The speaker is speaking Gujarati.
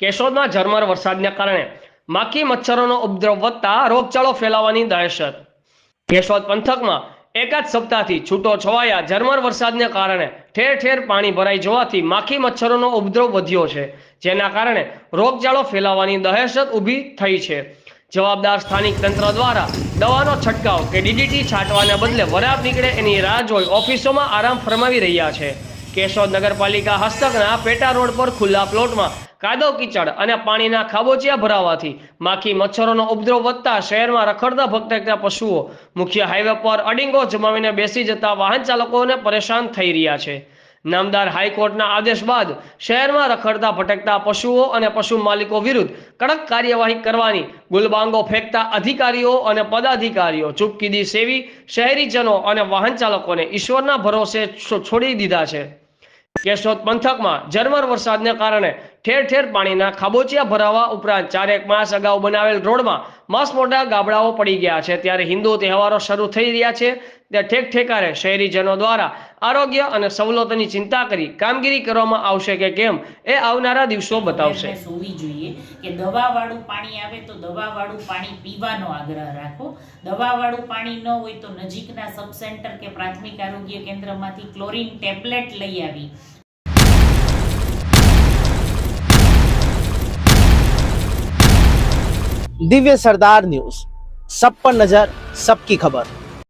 કેશોદમાં ઝરમર વરસાદને કારણે માખી મચ્છરોનો ઉપદ્રવ વધતા રોગચાળો ફેલાવાની દહેશત. કેશોદ પંથકમાં એકાદ સપ્તાહથી છૂટો છવાયા ઝરમર વરસાદને કારણે ઠેર ઠેર પાણી ભરાઈ જવાથી માખી મચ્છરોનો ઉપદ્રવ વધ્યો છે, જેના કારણે રોગચાળો ફેલાવાની દહેશત ઊભી થઈ છે. જવાબદાર સ્થાનિક તંત્ર દ્વારા દવાનો છંટકાવ કે ડીડીટી છાંટવાને બદલે વરાપ નીકળે એની રાહ જોઈ ઓફિસોમાં આરામ ફરમાવી રહ્યા છે. કેશોદ નગરપાલિકા હસ્તકના પેટા રોડ પર ખુલ્લા પ્લોટમાં કાદવ કીચડ અને પાણીના ખાબોચિયા ભરાવાથી માખી મચ્છરોનો ઉપદ્રવ વધતા શહેરમાં રખડતા ભટકતા પશુઓ, મુખ્ય હાઈવે પર અડિંગો જમાવીને બેસી જતા વાહન ચાલકોને પરેશાન થઈ રહ્યા છે. નામદાર હાઈકોર્ટના આદેશ બાદ શહેરમાં રખડતા ભટકતા પશુઓ અને પશુ માલિકો વિરુદ્ધ કડક કાર્યવાહી કરવાની ગુલબાંગો ફેંકતા અધિકારીઓ અને પદાધિકારીઓ ચૂપકીદી સેવી શહેરીજનો અને વાહન ચાલકોને ઈશ્વરના ભરોસે છોડી દીધા છે. કેશોદ પંથકમાં ઝરમર વરસાદને કારણે ઠેર ઠેર પાણીના ખાબોચિયા ભરાવા ઉપરાંત ચારેક માસ અગાઉ બનાવેલ રોડમાં માસ મોટા ગાબડાઓ પડી ગયા છે. ત્યારે હિન્દુ તહેવારો શરૂ થઈ રહ્યા છે. ત્યાં ઠેક ઠેકારે શહેરીજનો દ્વારા આરોગ્ય અને સવલતોની ચિંતા કરી કામગીરી કરવામાં આવશે કે કેમ એ આવનારા દિવસો બતાવશે. સોવી જોઈએ કે દવાવાળું પાણી આવે તો દવાવાળું પાણી પીવાનો આગ્રહ રાખો. દવાવાળું પાણી ન હોય તો નજીકના સબ સેન્ટર કે પ્રાથમિક આરોગ્ય કેન્દ્રમાંથી ક્લોરિન ટેબ્લેટ લઈ આવી. દિવ્ય સરદાર ન્યૂઝ. સબ પર નજર સબકી ખબર.